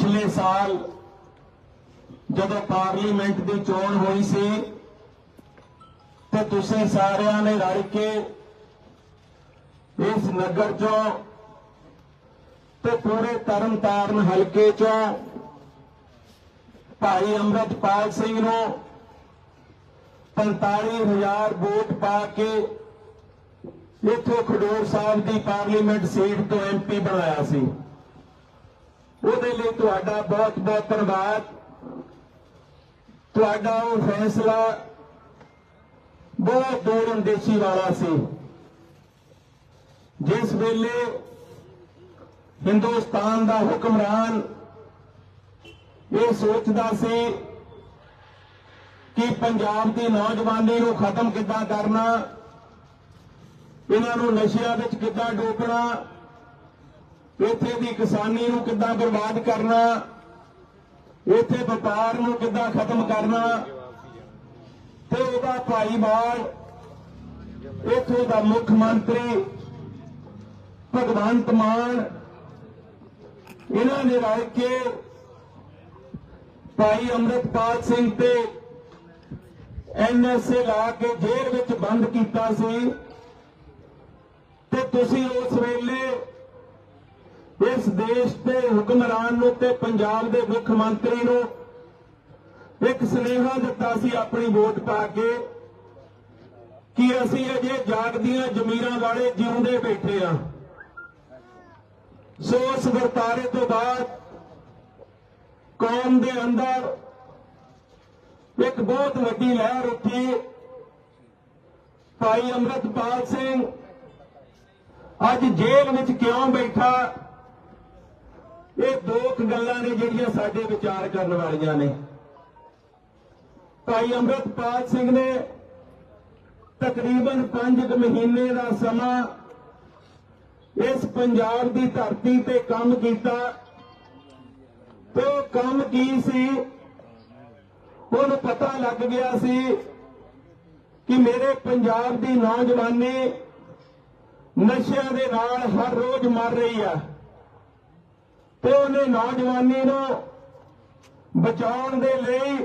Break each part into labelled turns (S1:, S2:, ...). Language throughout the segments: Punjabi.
S1: ਪਿਛਲੇ ਸਾਲ ਜਦੋਂ ਪਾਰਲੀਮੈਂਟ ਦੀ ਚੋਣ ਹੋਈ ਸੀ, ਤੇ ਤੁਸੀਂ ਸਾਰਿਆਂ ਨੇ ਰਲ ਕੇ ਇਸ ਨਗਰ ਚੋਂ ਤੇ ਪੂਰੇ ਤਰਨਤਾਰਨ ਹਲਕੇ ਚੋਂ ਭਾਈ ਅੰਮ੍ਰਿਤਪਾਲ ਸਿੰਘ ਨੂੰ 45000 ਵੋਟ ਪਾ ਕੇ ਇੱਥੋਂ ਖਡੂਰ ਸਾਹਿਬ ਦੀ ਪਾਰਲੀਮੈਂਟ ਸੀਟ ਤੋਂ ਐਮਪੀ ਬਣਾਇਆ ਸੀ। ਉਹਦੇ ਲਈ ਤੁਹਾਡਾ ਬਹੁਤ ਬਹੁਤ ਧੰਨਵਾਦ। ਤੁਹਾਡਾ ਉਹ ਫੈਸਲਾ ਬਹੁਤ ਦੂਰ ਅੰਦੇਸ਼ੀ ਵਾਲਾ ਸੀ। ਜਿਸ ਵੇਲੇ ਹਿੰਦੁਸਤਾਨ ਦਾ ਹੁਕਮਰਾਨ ਇਹ ਸੋਚਦਾ ਸੀ ਕਿ ਪੰਜਾਬ ਦੀ ਨੌਜਵਾਨੀ ਨੂੰ ਖਤਮ ਕਿੱਦਾਂ ਕਰਨਾ, ਇਹਨਾਂ ਨੂੰ ਨਸ਼ਿਆਂ ਵਿੱਚ ਕਿੱਦਾਂ ਡੋਬਣਾ ਇੱਥੇ ਦੀ ਕਿਸਾਨੀ ਨੂੰ ਕਿੱਦਾਂ ਬਰਬਾਦ ਕਰਨਾ? ਇੱਥੇ ਵਪਾਰ ਨੂੰ ਕਿੱਦਾਂ ਖਤਮ ਕਰਨਾ? ਤੇ ਉਹਦਾ ਭਾਈਵਾਲ, ਇੱਥੋਂ ਦਾ ਮੁੱਖ ਮੰਤਰੀ ਭਗਵੰਤ ਮਾਨ, ਇਹਨਾਂ ਨੇ ਰਲ ਕੇ ਭਾਈ ਅੰਮ੍ਰਿਤਪਾਲ ਸਿੰਘ ਤੇ ਐਨਐਸਏ ਲਾ ਕੇ ਜੇਲ੍ਹ ਵਿੱਚ ਬੰਦ ਕੀਤਾ ਸੀ। ਤੇ ਤੁਸੀਂ ਉਸ ਵੇਲੇ ਇਸ ਦੇਸ਼ ਦੇ ਹੁਕਮਰਾਨ ਨੂੰ ਤੇ ਪੰਜਾਬ ਦੇ ਮੁੱਖ ਮੰਤਰੀ ਨੂੰ ਇੱਕ ਸੁਨੇਹਾ ਦਿੱਤਾ ਸੀ ਆਪਣੀ ਵੋਟ ਪਾ ਕੇ ਕਿ ਅਸੀਂ ਅਜੇ ਜਾਗਦੀਆਂ ਜ਼ਮੀਰਾਂ ਵਾਲੇ ਜਿਉਂਦੇ ਬੈਠੇ ਆ ਸੋ ਉਸ ਵਰਤਾਰੇ ਤੋਂ ਬਾਅਦ ਕੌਮ ਦੇ ਅੰਦਰ ਇੱਕ ਬਹੁਤ ਵੱਡੀ ਲਹਿਰ ਉੱਠੀ। ਭਾਈ ਅੰਮ੍ਰਿਤਪਾਲ ਸਿੰਘ ਅੱਜ ਜੇਲ੍ਹ ਵਿੱਚ ਕਿਉਂ ਬੈਠਾ? ਇਹ ਦੋ ਕੁ ਗੱਲਾਂ ਨੇ ਜਿਹੜੀਆਂ ਸਾਡੇ ਵਿਚਾਰ ਕਰਨ ਵਾਲੀਆਂ ਨੇ। ਭਾਈ ਅੰਮ੍ਰਿਤਪਾਲ ਸਿੰਘ ਨੇ ਤਕਰੀਬਨ 5 ਮਹੀਨੇ ਦਾ ਸਮਾਂ ਇਸ ਪੰਜਾਬ ਦੀ ਧਰਤੀ ਤੇ ਕੰਮ ਕੀਤਾ। ਤੇ ਉਹ ਕੰਮ ਕੀ ਸੀ? ਉਹਨੂੰ ਪਤਾ ਲੱਗ ਗਿਆ ਸੀ ਕਿ ਮੇਰੇ ਪੰਜਾਬ ਦੀ ਨੌਜਵਾਨੀ ਨਸ਼ਿਆਂ ਦੇ ਨਾਲ ਹਰ ਰੋਜ਼ ਮਰ ਰਹੀ ਆ। ਤੇ ਉਹਨੇ ਨੌਜਵਾਨੀ ਨੂੰ ਬਚਾਉਣ ਦੇ ਲਈ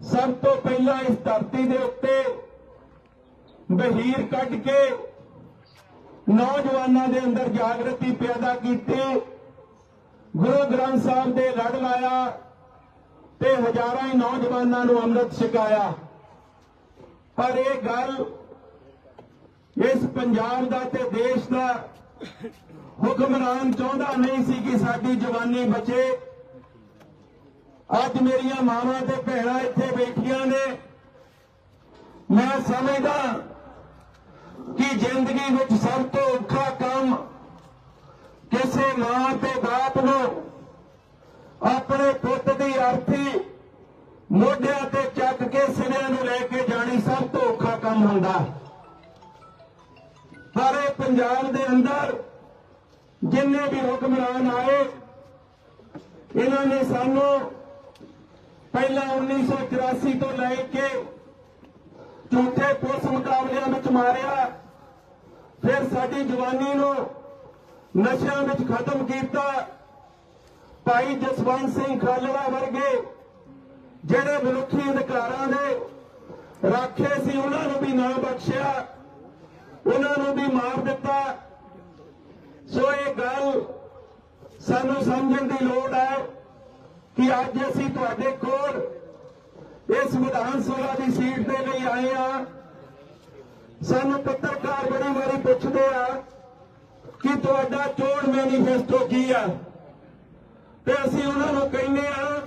S1: ਸਭ ਤੋਂ ਪਹਿਲਾਂ ਇਸ ਧਰਤੀ ਦੇ ਉੱਤੇ ਬਹੀਰ ਕੱਢ ਕੇ ਨੌਜਵਾਨਾਂ ਦੇ ਅੰਦਰ ਜਾਗਰਤੀ ਪੈਦਾ ਕੀਤੀ। ਗੁਰੂ ਗ੍ਰੰਥ ਸਾਹਿਬ ਦੇ ਲੜ ਲਾਇਆ ਤੇ ਹਜ਼ਾਰਾਂ ਹੀ ਨੌਜਵਾਨਾਂ ਨੂੰ ਅੰਮ੍ਰਿਤ ਛਕਾਇਆ। ਪਰ ਇਹ ਗੱਲ ਇਸ ਪੰਜਾਬ ਦਾ ਤੇ ਦੇਸ਼ ਦਾ ਹੁਕਮਰਾਨ ਚਾਹੁੰਦਾ ਨਹੀਂ ਸੀ ਕਿ ਸਾਡੀ ਜਵਾਨੀ ਬਚੇ। ਅੱਜ ਮੇਰੀਆਂ ਮਾਵਾਂ ਤੇ ਭੈਣਾਂ ਇੱਥੇ ਬੈਠੀਆਂ ਨੇ। ਮੈਂ ਸਮਝਦਾ ਕਿ ਜ਼ਿੰਦਗੀ ਵਿੱਚ ਸਭ ਤੋਂ ਔਖਾ ਕੰਮ ਕਿਸੇ ਮਾਂ ਤੇ ਬਾਪ ਨੂੰ ਆਪਣੇ ਪੁੱਤ ਦੀ ਅਰਥੀ ਮੋਢਿਆਂ ਤੇ ਚੱਕ ਕੇ ਸਿਰਿਆਂ ਨੂੰ ਲੈ ਕੇ ਜਾਣੀ ਸਭ ਤੋਂ ਔਖਾ ਕੰਮ ਹੁੰਦਾ। ਪਰ ਇਹ ਪੰਜਾਬ ਦੇ ਅੰਦਰ ਜਿੰਨੇ ਵੀ ਹੁਕਮਰਾਨ ਆਏ, ਇਹਨਾਂ ਨੇ ਸਾਨੂੰ ਪਹਿਲਾਂ 1984 ਤੋਂ ਲੈ ਕੇ ਝੂਠੇ ਪੁਲਿਸ ਮੁਕਾਬਲਿਆਂ ਵਿੱਚ ਮਾਰਿਆ, ਫਿਰ ਸਾਡੀ ਜਵਾਨੀ ਨੂੰ ਨਸ਼ਿਆਂ ਵਿੱਚ ਖਤਮ ਕੀਤਾ। ਭਾਈ ਜਸਵੰਤ ਸਿੰਘ ਖਾਲੜਾ ਵਰਗੇ ਜਿਹੜੇ ਮਨੁੱਖੀ ਅਧਿਕਾਰਾਂ ਦੇ ਰਾਖੇ ਸੀ, ਉਹਨਾਂ ਨੂੰ ਵੀ ਨਾ ਬਖਸ਼ਿਆ, ਉਹਨਾਂ ਨੂੰ ਵੀ ਮਾਰ ਦਿੱਤਾ। ਸੋ ਇਹ ਗੱਲ ਸਾਨੂੰ ਸਮਝਣ ਦੀ ਲੋੜ ਹੈ ਕਿ ਅੱਜ ਅਸੀਂ ਤੁਹਾਡੇ ਕੋਲ ਇਸ ਵਿਧਾਨ ਸਭਾ ਦੀ ਸੀਟ ਦੇ ਲਈ ਆਏ ਆ ਸਾਨੂੰ ਪੱਤਰਕਾਰ ਬੜੀ ਵਾਰੀ ਪੁੱਛਦੇ ਆ ਕਿ ਤੁਹਾਡਾ ਚੋਣ ਮੈਨੀਫੈਸਟੋ ਕੀ ਆ? ਤੇ ਅਸੀਂ ਉਹਨਾਂ ਨੂੰ ਕਹਿੰਦੇ ਆ,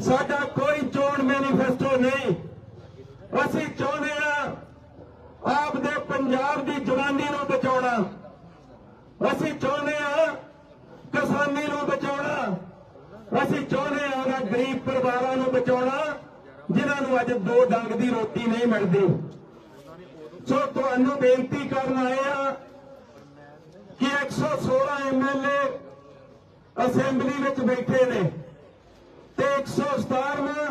S1: ਸਾਡਾ ਕੋਈ ਚੋਣ ਮੈਨੀਫੈਸਟੋ ਨਹੀਂ। ਅਸੀਂ ਚਾਹੁੰਦੇ ਆ, ਆਪ ਦੇ ਪੰਜਾਬ ਦੀ ਜਵਾਨੀ ਨੂੰ ਅਸੀਂ ਚਾਹੁੰਦੇ ਆ ਕਿਸਾਨੀ ਨੂੰ ਬਚਾਉਣਾ। ਅਸੀਂ ਚਾਹੁੰਦੇ ਆ ਉਹਨਾਂ ਗਰੀਬ ਪਰਿਵਾਰਾਂ ਨੂੰ ਬਚਾਉਣਾ, ਜਿਨ੍ਹਾਂ ਨੂੰ ਅੱਜ ਦੋ ਡੰਗ ਦੀ ਰੋਟੀ ਨਹੀਂ ਮਿਲਦੀ। ਸੋ ਤੁਹਾਨੂੰ ਬੇਨਤੀ ਕਰਨ ਆਏ ਆ ਕਿ 116 ਐਮਐਲਏ ਅਸੈਂਬਲੀ ਵਿੱਚ ਬੈਠੇ ਨੇ ਤੇ 117ਵਾਂ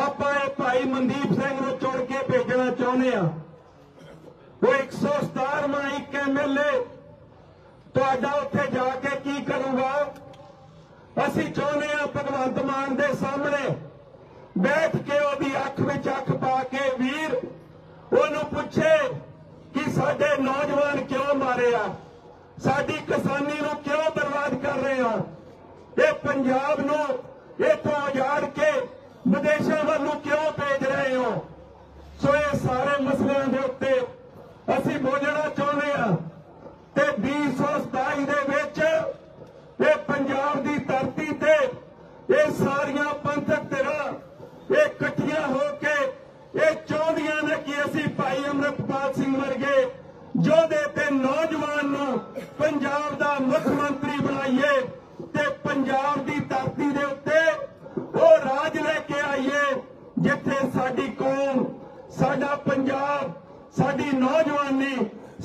S1: ਆਪਾਂ ਇਹ ਭਾਈ ਮਨਦੀਪ ਸਿੰਘ ਨੂੰ ਚੁਣ ਕੇ ਭੇਜਣਾ ਚਾਹੁੰਦੇ ਆ ਉਹ 117ਵਾਂ ਇੱਕ ਐਮਐਲਏ ਤੁਹਾਡਾ ਉੱਥੇ ਜਾ ਕੇ ਕੀ ਕਰੂਗਾ? ਅਸੀਂ ਚਾਹੁੰਦੇ ਹਾਂ ਭਗਵੰਤ ਮਾਨ ਦੇ ਸਾਹਮਣੇ ਬੈਠ ਕੇ ਉਹਦੀ ਅੱਖ ਵਿੱਚ ਅੱਖ ਪਾ ਕੇ ਵੀਰ ਉਹਨੂੰ ਪੁੱਛੇ ਕਿ ਸਾਡੇ ਨੌਜਵਾਨ ਕਿਉਂ ਮਾਰੇ ਆ? ਸਾਡੀ ਕਿਸਾਨੀ ਨੂੰ ਕਿਉਂ ਬਰਬਾਦ ਕਰ ਰਹੇ ਆ? ਇਹ ਪੰਜਾਬ ਨੂੰ ਇਥੋਂ ਉਜਾੜ ਕੇ ਵਿਦੇਸ਼ਾਂ ਵੱਲ ਨੂੰ ਕਿਉਂ ਭੇਜ ਰਹੇ ਹੋ? ਸੋ ਇਹ ਸਾਰੇ ਮਸਲਿਆਂ ਦੇ ਉੱਤੇ ਅਸੀਂ ਬੋਲਣਾ ਚਾਹੁੰਦੇ ਆ 1927 ਦੇ ਵਿੱਚ ਇਹ ਪੰਜਾਬ ਦੀ ਧਰਤੀ ਤੇ ਇਹ ਸਾਰੀਆਂ ਪੰਥਕ ਧਿਰਾਂ ਇਹ ਇਕੱਠੀਆਂ ਹੋ ਕੇ ਇਹ ਚਾਹੁੰਦੀਆਂ ਨੇ ਕਿ ਅਸੀਂ ਭਾਈ ਅਮਰਪਾਲ ਸਿੰਘ ਵਰਗੇ ਜੋਧੇ ਤੇ ਨੌਜਵਾਨ ਨੂੰ ਪੰਜਾਬ ਦਾ ਮੁੱਖ ਮੰਤਰੀ ਬਣਾਈਏ ਤੇ ਪੰਜਾਬ ਦੀ ਧਰਤੀ ਦੇ ਉੱਤੇ ਉਹ ਰਾਜ ਲੈ ਕੇ ਆਈਏ ਜਿੱਥੇ ਸਾਡੀ ਕੌਮ, ਸਾਡਾ ਪੰਜਾਬ, ਸਾਡੀ ਨੌਜਵਾਨੀ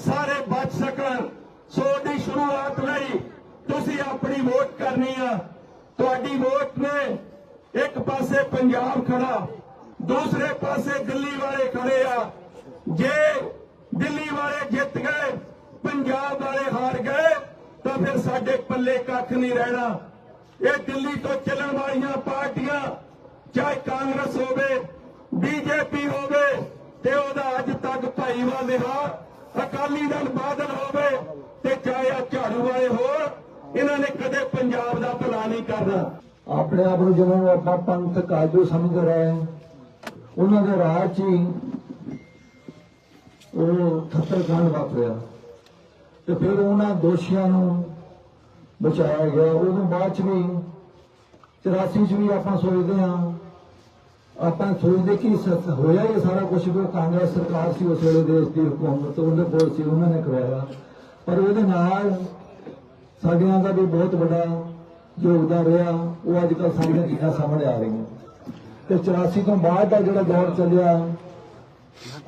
S1: ਸਾਰੇ ਬਚ ਸਕਣ। ਸੋ ਦੀ ਸ਼ੁਰੂਆਤ ਲਈ ਤੁਸੀਂ ਆਪਣੀ ਵੋਟ ਕਰਨੀ ਆ। ਤੁਹਾਡੀ ਵੋਟ ਨੇ ਇੱਕ ਪਾਸੇ ਪੰਜਾਬ ਖੜਾ, ਦੂਸਰੇ ਪਾਸੇ ਦਿੱਲੀ ਵਾਲੇ ਖੜੇ ਆ। ਜੇ ਦਿੱਲੀ ਵਾਲੇ ਜਿੱਤ ਗਏ, ਪੰਜਾਬ ਵਾਲੇ ਹਾਰ ਗਏ, ਤਾਂ ਫਿਰ ਸਾਡੇ ਪੱਲੇ ਕੱਖ ਨਹੀਂ ਰਹਿਣਾ। ਇਹ ਦਿੱਲੀ ਤੋਂ ਚੱਲਣ ਵਾਲੀਆਂ ਪਾਰਟੀਆਂ, ਚਾਹੇ ਕਾਂਗਰਸ ਹੋਵੇ, ਬੀਜੇਪੀ ਹੋਵੇ, ਤੇ ਉਹਦਾ ਅੱਜ ਤੱਕ ਭਾਈਵਾਲ ਰਿਹਾ। ਅਕਾਲੀ ਦਲ ਬਾਦਲ ਹੋਵੇ ਤੇ ਚਾਹੇ ਆ ਝਾੜੂ ਵਾਲੇ ਹੋਰ ਇਹਨਾਂ ਨੇ ਕਦੇ ਪੰਜਾਬ ਦਾ ਭਲਾ
S2: ਆਪਣੇ ਆਪ ਨੂੰ ਜਿਹਨਾਂ ਨੂੰ ਆਪਾਂ ਪੰਥ ਕਾਜੂ ਸਮਝ ਰਹੇ ਉਹਨਾਂ ਦੇ ਰਾਹ 'ਚ ਹੀ ਉਹ ਖੱਤਰਕਾਂਡ ਵਾਪਰਿਆ। ਤੇ ਫਿਰ ਉਹਨਾਂ ਦੋਸ਼ੀਆਂ ਨੂੰ ਬਚਾਇਆ ਗਿਆ। ਉਦੋਂ ਬਾਅਦ 'ਚ ਵੀ 84 'ਚ ਵੀ ਆਪਾਂ ਸੋਚਦੇ ਹਾਂ, ਆਪਾਂ ਸੋਚਦੇ ਕਿ ਹੋਇਆ ਇਹ ਸਾਰਾ ਕੁਝ ਜੋ ਕਾਂਗਰਸ ਸਰਕਾਰ ਸੀ, ਉਸ ਵੇਲੇ ਦੇਸ਼ ਦੀ ਹਕੂਮਤ, ਉਹਦੇ ਕੋਲ ਸੀ, ਉਹਨਾਂ ਨੇ ਕਰਵਾਇਆ। ਪਰ ਉਹਦੇ ਨਾਲ ਸਾਡਿਆਂ ਦਾ ਵੀ ਬਹੁਤ ਵੱਡਾ ਯੋਗਦਾਨ ਰਿਹਾ, ਉਹ ਅੱਜ ਕੱਲ੍ਹ ਸਾਡੀਆਂ ਚੀਜ਼ਾਂ ਸਾਹਮਣੇ ਆ ਰਹੀਆਂ। ਤੇ 84 ਤੋਂ ਬਾਅਦ ਦਾ ਜਿਹੜਾ ਦੌਰ ਚੱਲਿਆ,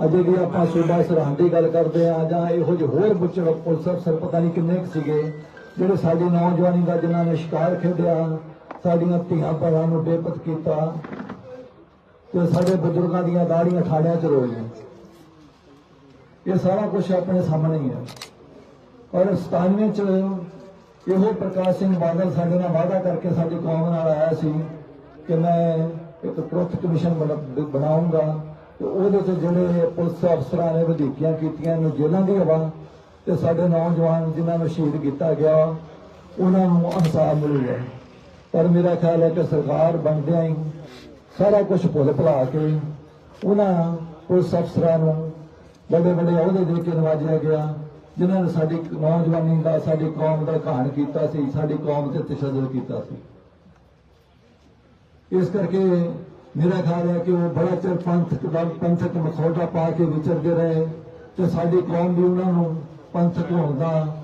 S2: ਅਜੇ ਵੀ ਆਪਾਂ ਸੂਬਾ ਸਰਹੰਦ ਦੀ ਗੱਲ ਕਰਦੇ ਆ ਜਾਂ ਇਹੋ ਜਿਹੇ ਹੋਰ ਬੁੱਚੜ ਪੁਲਿਸ ਅਫਸਰ, ਪਤਾ ਨਹੀਂ ਕਿੰਨੇ ਕੁ ਸੀਗੇ, ਜਿਹੜੇ ਸਾਡੀ ਨੌਜਵਾਨੀ ਦਾ ਜਿਨ੍ਹਾਂ ਨੇ ਸ਼ਿਕਾਰ ਖੇਡਿਆ, ਸਾਡੀਆਂ ਧੀਆਂ ਭੈਣਾਂ ਨੂੰ ਬੇਪਤ ਕੀਤਾ ਤੇ ਸਾਡੇ ਬਜ਼ੁਰਗਾਂ ਦੀਆਂ ਦਾੜੀਆਂ ਠਾੜਿਆਂ 'ਚ ਰੋਈਆਂ ਇਹ ਸਾਰਾ ਕੁਝ ਆਪਣੇ ਸਾਹਮਣੇ ਹੀ ਹੈ। ਔਰ 97 ਚ ਇਹੋ ਪ੍ਰਕਾਸ਼ ਸਿੰਘ ਬਾਦਲ ਸਾਡੇ ਨਾਲ ਵਾਅਦਾ ਕਰਕੇ ਸਾਡੀ ਕੌਮ ਨਾਲ ਆਇਆ ਸੀ ਕਿ ਮੈਂ ਇੱਕ ਟਰੁੱਥ ਕਮਿਸ਼ਨ ਬਣਾ- ਬਣਾਊਂਗਾ। ਤੇ ਉਹਦੇ ਤੇ ਜਿਹੜੇ ਪੁਲਿਸ ਅਫਸਰਾਂ ਨੇ ਵਧੀਕੀਆਂ ਕੀਤੀਆਂ ਨੂੰ ਜੇਲ੍ਹਾਂ ਦੀ ਹਵਾ ਤੇ ਸਾਡੇ ਨੌਜਵਾਨ ਜਿਨ੍ਹਾਂ ਨੂੰ ਸ਼ਹੀਦ ਕੀਤਾ ਗਿਆ, ਉਹਨਾਂ ਨੂੰ ਇਨਸਾਫ ਮਿਲੂਗਾ ਪਰ ਮੇਰਾ ਖਿਆਲ ਹੈ ਕਿ ਸਰਕਾਰ ਬਣਦਿਆਂ ਹੀ ਸਾਰਾ ਕੁਝ ਭੁੱਲ ਭੁਲਾ ਕੇ ਉਹਨਾਂ ਪੁਲਿਸ ਅਫਸਰਾਂ ਨੂੰ ਵੱਡੇ ਵੱਡੇ ਅਹੁਦੇ ਦੇ ਕੇ ਨਵਾਜਿਆ ਗਿਆ। ਜਿਨ੍ਹਾਂ ਨੇ ਸਾਡੀ ਨੌਜਵਾਨੀ ਦਾ, ਸਾਡੀ ਕੌਮ ਦਾ ਘਾਣ ਕੀਤਾ ਸੀ, ਸਾਡੀ ਕੌਮ ਤੇ ਤਸ਼ੱਦਦ ਕੀਤਾ ਸੀ। ਇਸ ਕਰਕੇ ਮੇਰਾ ਖਿਆਲ ਹੈ ਕਿ ਉਹ ਬੜਾ ਚਿਰ ਪੰਥਕ ਦਾ ਪੰਥਕ ਮਖੌਟਾ ਪਾ ਕੇ ਵਿਚਰਦੇ ਰਹੇ ਤੇ ਸਾਡੀ ਕੌਮ ਵੀ ਉਹਨਾਂ ਨੂੰ ਪੰਥਕ ਹੋਣ ਦਾ,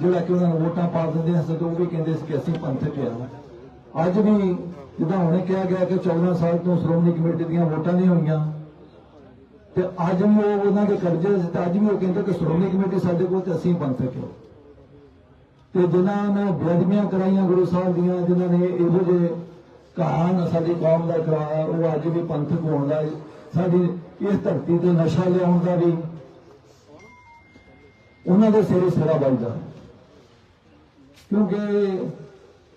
S2: ਜਿਹੜਾ ਕਿ ਉਹਨਾਂ ਨੂੰ ਵੋਟਾਂ ਪਾ ਦਿੰਦੇ ਸੀ ਤੇ ਉਹ ਵੀ ਕਹਿੰਦੇ ਸੀ ਕਿ ਅਸੀਂ ਪੰਥਕ ਆ ਅੱਜ ਵੀ ਜਿੱਦਾਂ ਹੁਣੇ ਕਿਹਾ ਗਿਆ ਕਿ 14 ਸਾਲ ਤੋਂ ਸ਼੍ਰੋਮਣੀ ਕਮੇਟੀ ਦੀਆਂ ਵੋਟਾਂ ਨਹੀਂ ਹੋਈਆਂ ਤੇ ਅੱਜ ਵੀ ਉਹ ਉਹਨਾਂ ਦੇ ਕਬਜ਼ੇ 'ਚ ਤੇ ਅੱਜ ਵੀ ਉਹ ਕਹਿੰਦੇ ਕਿ ਸ਼੍ਰੋਮਣੀ ਕਮੇਟੀ ਸਾਡੇ ਕੋਲ ਤੇ ਅਸੀਂ ਪੰਥਕ ਹਾਂ ਤੇ ਜਿਨ੍ਹਾਂ ਨੇ ਬੇਅਦਬੀਆਂ ਕਰਾਈਆਂ ਗੁਰੂ ਸਾਹਿਬ ਦੀਆਂ, ਜਿਨ੍ਹਾਂ ਨੇ ਇਹੋ ਜਿਹੇ ਕਹਾਣ ਸਾਡੀ ਕੌਮ ਦਾ ਕਰਾਇਆ, ਉਹ ਅੱਜ ਵੀ ਪੰਥਕ ਹੋਣ ਦਾ ਸਾਡੀ ਇਸ ਧਰਤੀ ਤੇ ਨਸ਼ਾ ਲਿਆਉਣ ਦਾ ਵੀ ਉਹਨਾਂ ਦੇ ਸਿਰੇ ਸਿਰਾ ਵੱਜਦਾ। ਕਿਉਂਕਿ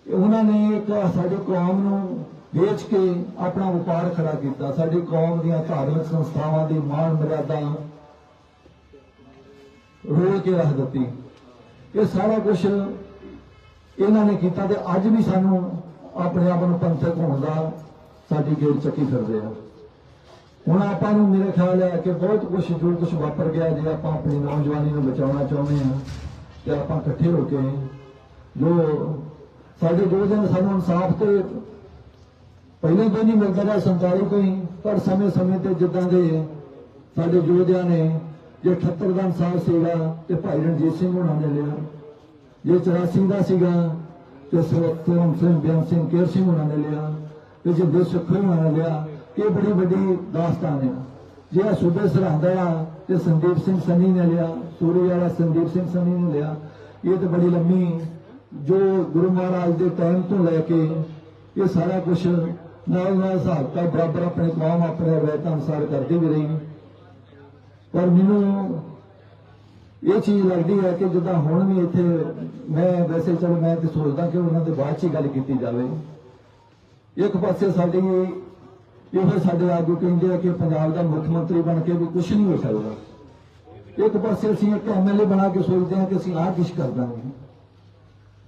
S2: ਉਹਨਾਂ ਨੇ ਇੱਕ ਸਾਡੀ ਕੌਮ ਨੂੰ ਵੇਚ ਕੇ ਆਪਣਾ ਵਪਾਰ ਖੜਾ ਕੀਤਾ। ਸਾਡੀ ਕੌਮ ਦੀਆਂ ਧਾਰਮਿਕ ਸੰਸਥਾਵਾਂ ਦੀ ਮਾਣ ਮਰਿਆਦਾ ਰੋਲ ਕੇ ਰੱਖ ਦਿੱਤੀ। ਇਹ ਸਾਰਾ ਕੁਝ ਇਹਨਾਂ ਨੇ ਕੀਤਾ ਤੇ ਅੱਜ ਵੀ ਸਾਨੂੰ ਆਪਣੇ ਆਪ ਨੂੰ ਪੰਥਕ ਹੋਣ ਦਾ ਸਾਡੀ ਗੇੜ ਚੱਕੀ ਫਿਰਦੇ ਆ। ਹੁਣ ਆਪਾਂ ਨੂੰ ਮੇਰੇ ਖਿਆਲ ਹੈ ਕਿ ਬਹੁਤ ਕੁਝ ਜੋ ਕੁਝ ਵਾਪਰ ਗਿਆ, ਜੇ ਆਪਾਂ ਆਪਣੀ ਨੌਜਵਾਨੀ ਨੂੰ ਬਚਾਉਣਾ ਚਾਹੁੰਦੇ ਹਾਂ ਤੇ ਆਪਾਂ ਇਕੱਠੇ ਹੋ ਕੇ ਜੋ ਸਾਡੇ ਜੋ ਜਨ ਸਾਨੂੰ ਇਨਸਾਫ ਤੇ ਪਹਿਲਾਂ ਤੋਂ ਨਹੀਂ ਮਿਲਦਾ ਰਿਹਾ 47 ਤੋਂ ਹੀ ਪਰ ਸਮੇਂ ਸਮੇਂ ਤੇ ਜਿੱਦਾਂ ਦੇ ਸਾਡੇ ਯੋਧਿਆਂ ਨੇ ਜੇ 78 ਦਾ ਇਨਸਾਫ ਸੀਗਾ ਤੇ ਭਾਈ ਰਣਜੀਤ ਸਿੰਘ ਹੋਣਾ ਨੇ ਲਿਆ, ਜੇ 84 ਦਾ ਸੀਗਾ ਤੇ ਸਰਵਤਮ ਸਿੰਘ ਬਿਆਨ ਸਿੰਘ ਕੇਰ ਸਿੰਘ ਹੋਣਾ ਨੇ ਲਿਆ, ਤੇ ਜੇ ਦੇ ਹੋਣਾ ਨੇ ਲਿਆ, ਇਹ ਬੜੀ ਵੱਡੀ ਦਾਸਤਾਨ ਹੈ ਜੇ ਆ ਸੂਬੇ ਸਰਹੰਦ ਆ, ਤੇ ਸੰਦੀਪ ਸਿੰਘ ਸੰਨੀ ਨੇ ਲਿਆ, ਸੂਰੀ ਵਾਲਾ ਸੰਦੀਪ ਸਿੰਘ ਸੰਨੀ ਨੇ ਲਿਆ, ਇਹ ਤਾਂ ਬੜੀ ਲੰਮੀ ਜੋ ਗੁਰੂ ਮਹਾਰਾਜ ਦੇ ਟਾਈਮ ਤੋਂ ਲੈ ਕੇ ਇਹ ਸਾਰਾ ਕੁਝ ਨਾਲ ਨਾਲ ਹਿਸਾਬ ਤਾਂ ਬਰਾਬਰ ਆਪਣੇ ਕੌਮ ਆਪਣੇ ਰਵਾਇਤਾਂ ਅਨੁਸਾਰ ਕਰਦੀ ਵੀ ਰਹੀ ਪਰ ਮੈਨੂੰ ਇਹ ਚੀਜ਼ ਲੱਗਦੀ ਹੈ ਕਿ ਜਿੱਦਾਂ ਹੁਣ ਵੀ ਇੱਥੇ ਮੈਂ ਵੈਸੇ ਚਲ ਮੈਂ ਤੇ ਸੋਚਦਾ ਕਿ ਉਹਨਾਂ ਦੇ ਬਾਅਦ ਚ ਹੀ ਗੱਲ ਕੀਤੀ ਜਾਵੇ। ਇੱਕ ਪਾਸੇ ਸਾਡੀ ਇਹੋ ਸਾਡੇ ਆਗੂ ਕਹਿੰਦੇ ਆ ਕਿ ਪੰਜਾਬ ਦਾ ਮੁੱਖ ਮੰਤਰੀ ਬਣ ਕੇ ਵੀ ਕੁਝ ਨਹੀਂ ਹੋ ਸਕਦਾ। ਇੱਕ ਪਾਸੇ ਅਸੀਂ ਇੱਕ ਐਮਐਲਏ ਬਣਾ ਕੇ ਸੋਚਦੇ ਹਾਂ ਕਿ ਅਸੀਂ ਆਹ ਕੁਛ ਕਰ ਦਾਂਗੇ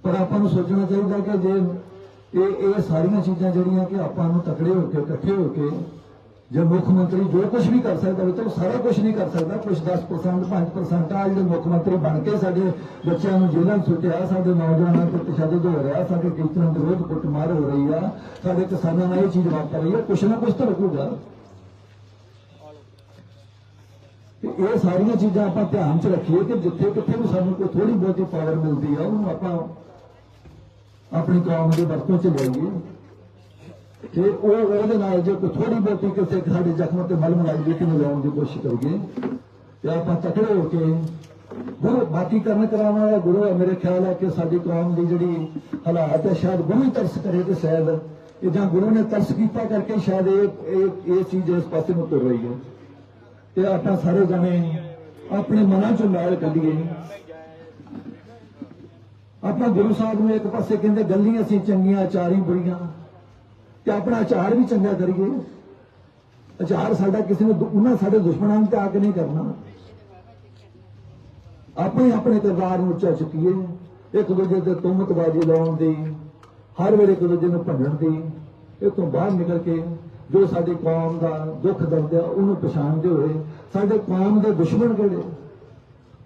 S2: ਪਰ ਆਪਾਂ ਨੂੰ ਸੋਚਣਾ ਚਾਹੀਦਾ ਕਿ ਜੇ ਇਹ ਇਹ ਸਾਰੀਆਂ ਚੀਜ਼ਾਂ ਜਿਹੜੀਆਂ ਕਿ ਆਪਾਂ ਨੂੰ ਤਕੜੇ ਹੋ ਕੇ, ਇਕੱਠੇ ਹੋ ਕੇ ਜੇ ਮੁੱਖ ਮੰਤਰੀ ਜੋ ਕੁਝ ਵੀ ਕਰ ਸਕਦਾ ਹੋਵੇ ਤਾਂ ਸਾਰਾ ਕੁਝ ਨਹੀਂ ਕਰ ਸਕਦਾ। ਕੁਝ 10% 5% ਆ ਜਿਹੜੇ ਮੁੱਖ ਮੰਤਰੀ ਬਣ ਕੇ ਸਾਡੇ ਬੱਚਿਆਂ ਨੂੰ ਜੇਲ੍ਹਾਂ ਸੁੱਟਿਆ, ਸਾਡੇ ਨੌਜਵਾਨਾਂ ਤੇ ਤਸ਼ੱਦਦ ਹੋ ਰਿਹਾ, ਸਾਡੇ ਟੀਚਰਾਂ ਦੇ ਵਿਰੁੱਧ ਕੁੱਟਮਾਰ ਹੋ ਰਹੀ ਆ, ਸਾਡੇ ਕਿਸਾਨਾਂ ਨਾਲ ਇਹ ਚੀਜ਼ ਵਾਪਰ ਰਹੀ ਆ, ਕੁਛ ਨਾ ਕੁਛ ਤਾਂ ਰੁਕੂਗਾ। ਤੇ ਇਹ ਸਾਰੀਆਂ ਚੀਜ਼ਾਂ ਆਪਾਂ ਧਿਆਨ 'ਚ ਰੱਖੀਏ ਕਿ ਜਿੱਥੇ ਕਿੱਥੇ ਵੀ ਸਾਨੂੰ ਕੋਈ ਥੋੜੀ ਬਹੁਤੀ ਪਾਵਰ ਮਿਲਦੀ ਆ, ਉਹਨੂੰ ਆਪਾਂ ਆਪਣੀ ਕੌਮ ਦੀ ਵਰਤੋਂ 'ਚ ਲਿਆਈਏ ਤੇ ਉਹ ਉਹਦੇ ਨਾਲ ਜੇ ਕੋਈ ਥੋੜੀ ਬਹੁਤੀ ਕਿਸੇ ਸਾਡੇ ਜ਼ਖਮ ਤੇ ਮਲਮ ਲੱਗ ਜੇ ਕਿ ਲਾਉਣ ਦੀ ਕੋਸ਼ਿਸ਼ ਕਰੀਏ ਤੇ ਆਪਾਂ ਤਕੜੇ ਹੋ ਕੇ ਗੁਰੂ ਬਾਕੀ ਕਰਨ ਕਰਾਉਣ ਵਾਲਾ ਗੁਰੂ ਹੈ, ਮੇਰੇ ਖਿਆਲ ਹੈ ਕਿ ਸਾਡੀ ਕੌਮ ਦੀ ਜਿਹੜੀ ਹਾਲਾਤ ਹੈ, ਸ਼ਾਇਦ ਗੁਰੂ ਹੀ ਤਰਸ ਕਰੇ ਤੇ ਸ਼ਾਇਦ ਇਹ ਜਾਂ ਗੁਰੂ ਨੇ ਤਰਸ ਕੀਤਾ ਕਰਕੇ ਸ਼ਾਇਦ ਇਹ ਇਹ ਚੀਜ਼ ਇਸ ਪਾਸੇ ਨੂੰ ਤੁਰ ਰਹੀ ਹੈ। ਤੇ ਆਪਾਂ ਸਾਰੇ ਜਣੇ ਆਪਣੇ ਮਨਾਂ ਚੋਂ ਮੈਲ ਕੱਢੀਏ। ਆਪਾਂ ਗੁਰੂ ਸਾਹਿਬ ਨੂੰ ਇੱਕ ਪਾਸੇ ਕਹਿੰਦੇ, ਗੱਲੀਆਂ ਅਸੀਂ ਚੰਗੀਆਂ ਆਚਾਰੀ ਬੁਰੀਆਂ। ਤੇ ਆਪਣਾ ਆਚਾਰ ਵੀ ਚੰਗਾ ਕਰੀਏ। ਆਚਾਰ ਸਾਡਾ ਕਿਸੇ ਨੂੰ ਉਹਨਾਂ ਸਾਡੇ ਦੁਸ਼ਮਣਾਂ ਨੂੰ ਤਿਆਗ ਨਹੀਂ ਕਰਨਾ। ਆਪਣੇ ਆਪਣੇ ਕਿਰਦਾਰ ਨੂੰ ਉੱਚਾ ਚੁੱਕੀਏ। ਇੱਕ ਦੂਜੇ ਤੇ ਤੁਮਤਬਾਜ਼ੀ ਲਾਉਣ ਦੀ, ਹਰ ਵੇਲੇ ਇੱਕ ਦੂਜੇ ਨੂੰ ਭੰਡਣ ਦੀ। ਇਹ ਤੋਂ ਬਾਹਰ ਨਿਕਲ ਕੇ ਜੋ ਸਾਡੀ ਕੌਮ ਦਾ ਦੁੱਖ ਦਰਦ ਹੈ ਉਹਨੂੰ ਪਛਾਣਦੇ ਹੋਏ ਸਾਡੇ ਕੌਮ ਦੇ ਦੁਸ਼ਮਣ ਕਿਹੜੇ?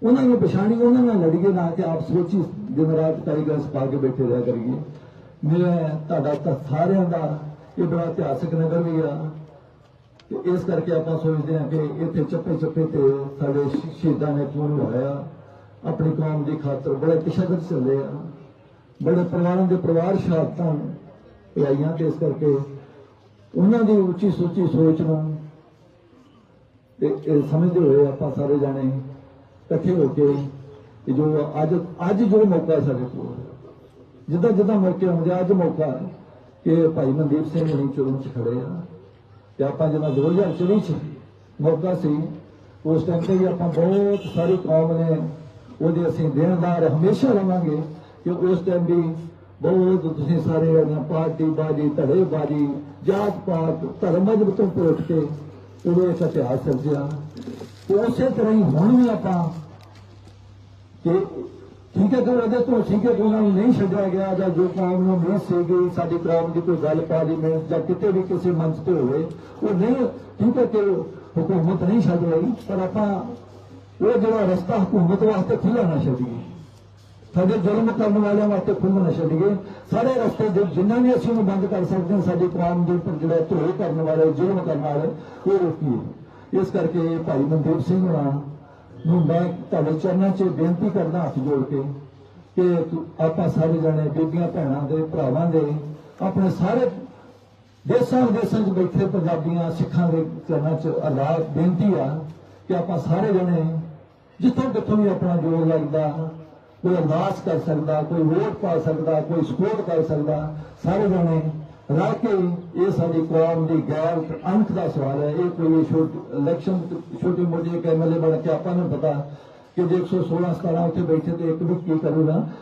S2: ਉਹਨਾਂ ਨੂੰ ਪਛਾਣੀ, ਉਹਨਾਂ ਨਾਲ ਲੜੀਏ ਨਾ ਕਿ ਆਪਸ ਵਿੱਚ ਦਿਨ ਰਾਤ ਟਾਈਗਰਸ ਪਾ ਕੇ ਬੈਠੇ ਰਿਹਾ ਕਰੀਏ। ਮੇਰਾ ਤੁਹਾਡਾ ਤਾਂ ਸਾਰਿਆਂ ਦਾ ਇਹ ਬੜਾ ਇਤਿਹਾਸਕ ਨਗਰ ਵੀ ਆ। ਤੇ ਇਸ ਕਰਕੇ ਆਪਾਂ ਸੋਚਦੇ ਹਾਂ ਕਿ ਇੱਥੇ ਚੱਪੇ ਚੱਪੇ ਤੇ ਸਾਡੇ ਸ਼ਹੀਦਾਂ ਨੇ ਖੂਨ ਵਹਾਇਆ ਆਪਣੀ ਕੌਮ ਦੀ ਖਾਤਰ ਬੜੇ ਤਸ਼ੱਦਦ ਚੱਲੇ ਆ। ਬੜੇ ਪਰਿਵਾਰਾਂ ਦੇ ਪਰਿਵਾਰ ਸ਼ਹਾਦਤਾਂ ਪਾਈਆਂ ਤੇ ਇਸ ਕਰਕੇ ਉਹਨਾਂ ਦੀ ਉੱਚੀ ਸੋਚੀ ਸੋਚ ਨੂੰ ਤੇ ਇਹ ਸਮਝਦੇ ਹੋਏ ਆਪਾਂ ਸਾਰੇ ਜਾਣੇ ਇਕੱਠੇ ਹੋ ਕੇ ਇਹ ਜੋ ਅੱਜ ਅੱਜ ਜੋ ਮੌਕਾ ਸਾਡੇ ਕੋਲ, ਜਿੱਦਾਂ ਜਿੱਦਾਂ ਮੌਕੇ ਆਉਂਦੇ ਅੱਜ ਮੌਕਾ ਕਿ ਭਾਈ ਮਨਦੀਪ ਸਿੰਘ ਹੁਣੀ ਚੁਰਨ ਚ ਖੜੇ ਆ ਤੇ ਆਪਾਂ ਜਦੋਂ 2024 ਚ ਮੌਕਾ ਸੀ, ਉਸ ਟਾਈਮ ਤੇ ਆਪਾਂ ਬਹੁਤ ਸਾਰੀ ਕੌਮ ਨੇ ਉਹਦੇ ਅਸੀਂ ਦੇਣਦਾਰ ਹਮੇਸ਼ਾ ਰਵਾਂਗੇ ਕਿ ਉਸ ਟਾਈਮ ਵੀ ਬਹੁਤ ਤੁਸੀਂ ਸਾਰੇ ਜਿਹੜੀਆਂ ਪਾਰਟੀ ਬਾਜੀ, ਧੜੇ ਬਾਜੀ ਜਾਤ ਪਾਤ ਧਰਮ ਮਜ਼ਹਬ ਤੋਂ ਪੁੱਟ ਕੇ ਉਹਦੇ ਇੱਕ ਇਤਿਹਾਸ ਸਿਰਜਿਆ ਉਸੇ ਤਰ੍ਹਾਂ ਹੀ ਹੁਣ ਵੀ ਆਪਾਂ ਕਿ ਠੀਕ ਹੈ ਕਿ ਉਹਦੇ ਤੋਂ ਠੀਕ ਹੈ ਨੂੰ ਨਹੀਂ ਛੱਡਿਆ ਗਿਆ ਜਾਂ ਜੋ ਕੌਮ ਨੂੰ ਨਹੀਂ ਸੀਗੀ ਸਾਡੀ ਕੌਮ ਦੀ ਕੋਈ ਗੱਲ ਪਾਰਲੀਮੈਂਟ ਜਾਂ ਕਿਤੇ ਵੀ ਕਿਸੇ ਮੰਚ ਤੇ ਹੋਵੇ, ਉਹ ਨਹੀਂ, ਠੀਕ ਹੈ ਹਕੂਮਤ ਨਹੀਂ ਛੱਡ ਰਹੀ, ਪਰ ਆਪਾਂ ਉਹ ਜਿਹੜਾ ਰਸਤਾ ਹਕੂਮਤ ਵਾਸਤੇ ਖੁੱਲ੍ਹਾ ਨਾ ਛੱਡੀਏ। ਸਾਡੇ ਜ਼ੁਲਮ ਕਰਨ ਵਾਲਿਆਂ ਵਾਸਤੇ ਖੁੱਲ੍ਹਾ ਨਾ ਛੱਡੀਏ। ਸਾਰੇ ਰਸਤੇ ਜੋ ਜਿੰਨਾ ਵੀ ਅਸੀਂ ਉਹਨੂੰ ਬੰਦ ਕਰ ਸਕਦੇ ਹਾਂ, ਸਾਡੀ ਕੌਮ ਦੇ ਉੱਪਰ ਜਿਹੜਾ ਧੋਏ ਕਰਨ ਵਾਲੇ, ਜ਼ੁਲਮ ਕਰਨ ਵਾਲੇ, ਉਹ ਰੋਕੀਏ। ਇਸ ਕਰਕੇ ਭਾਈ ਮਨਦੀਪ ਸਿੰਘ ਹੋਣਾ ਨੂੰ ਮੈਂ ਤੁਹਾਡੇ ਚਰਨਾਂ 'ਚ ਬੇਨਤੀ ਕਰਦਾ ਹੱਥ ਜੋੜ ਕੇ ਕਿ ਆਪਾਂ ਸਾਰੇ ਜਣੇ, ਬੀਬੀਆਂ, ਭੈਣਾਂ ਦੇ, ਭਰਾਵਾਂ ਦੇ, ਆਪਣੇ ਸਾਰੇ ਦੇਸ਼ਾਂ ਵਿਦੇਸ਼ਾਂ 'ਚ ਬੈਠੇ ਪੰਜਾਬੀਆਂ, ਸਿੱਖਾਂ ਦੇ ਚਰਨਾਂ 'ਚ ਅਰਦਾਸ ਬੇਨਤੀ ਆ ਕਿ ਆਪਾਂ ਸਾਰੇ ਜਣੇ ਜਿੱਥੋਂ ਕਿੱਥੋਂ ਵੀ ਆਪਣਾ ਜੋਰ ਲੱਗਦਾ, ਕੋਈ ਅਰਦਾਸ ਕਰ ਸਕਦਾ, ਕੋਈ ਵੋਟ ਪਾ ਸਕਦਾ, ਕੋਈ ਸਪੋਰਟ ਕਰ ਸਕਦਾ, ਸਾਰੇ ਜਣੇ ਰਲ ਕੇ ਇਹ ਸਾਡੀ ਕੌਮ ਦੀ ਗੈਰ ਅੰਤ ਦਾ ਸਵਾਲ ਹੈ। ਇਹ ਕੋਈ ਇਲੈਕਸ਼ਨ ਛੋਟੀ ਮੋਟੀ ਇੱਕ ਐਮਐਲਏ ਬਣ ਕੇ ਆਪਾਂ ਨੂੰ ਪਤਾ ਕਿ ਜੇ 116 17 ਉੱਥੇ ਬੈਠੇ ਤੇ ਇੱਕ ਵੀ ਕੀ ਕਰੂਗਾ।